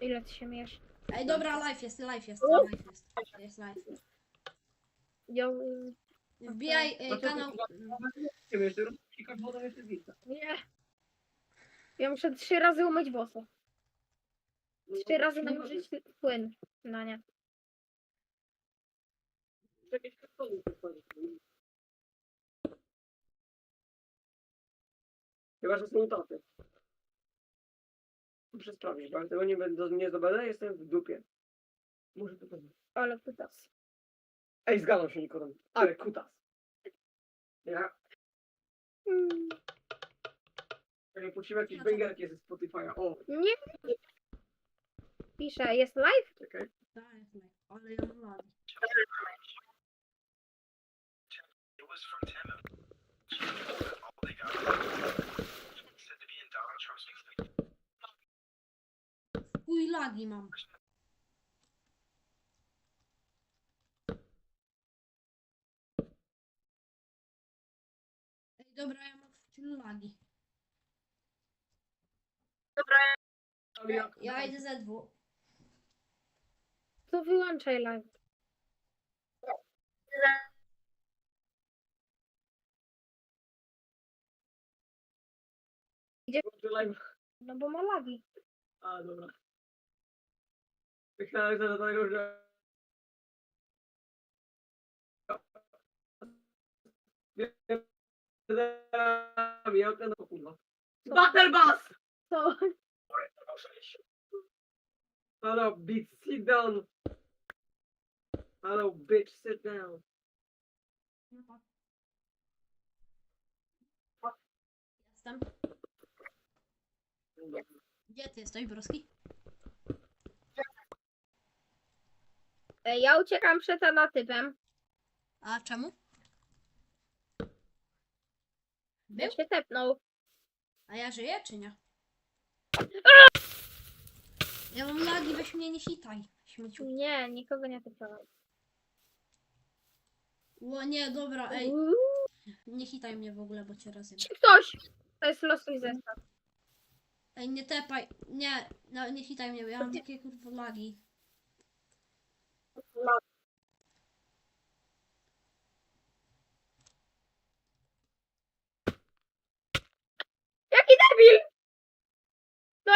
Ile ty się miesz? Ej, dobra, live jest, live jest, O! live jest. Jest live. Ja... Wbijaj No e, to kanał. Nie. Ja muszę trzy razy umyć włosy. Trzy razy nałożyć płyn na nie. Jakieś kartony. Chyba, że są taty. Muszę sprawdzić, bo tego nie będę nie zdobędę, jestem w dupie. Może to będzie. Ale kutas. Ej, zgadzam się Nikodem. Ale kutas. Ja, Mm, ja puściłem jakieś bęgerki ze Spotify'a. O, Nie. Pisze, jest live? czekaj. Tak, jest live. Ale ja mam lag. It was from Temu. All they got Uj, lagi mam. Ej, dobra, ja mam wciąż lagi. Ale Ja, ja idę ze dwu. To wyłączaj live. Włączę live. No bo ma lagi. A, dobra. Myślałem, że do tego, że... Ja ten o kurwa. Battle Bass! To Hello, bitch, sit down. Hello, bitch, sit down. Jestem. Gdzie ty jesteś, Broski? E, ja uciekam przed anatypem. A czemu? Ja Był? się tepnął. A ja żyję, czy nie? Ja mam lagi, weź mnie nie hitaj, śmieciu. Nie, nikogo nie tepnąłem. O nie, dobra, ej, Uuu, nie hitaj mnie w ogóle, bo cię rozumiem. Czy ktoś? To jest losuj zestaw. Ej, nie tepaj, nie, no, nie hitaj mnie, bo ja mam takie kurwa lagi.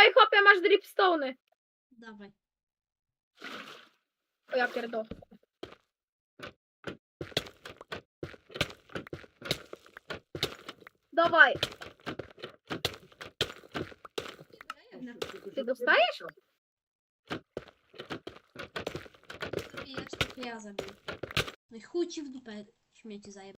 No i chłopie, masz dripstony. Dawaj. O ja pierdolę. Dawaj, Ty dostajesz? I jeszcze tylko ja zabiję. No i chuj ci w dupę śmieci zajeb.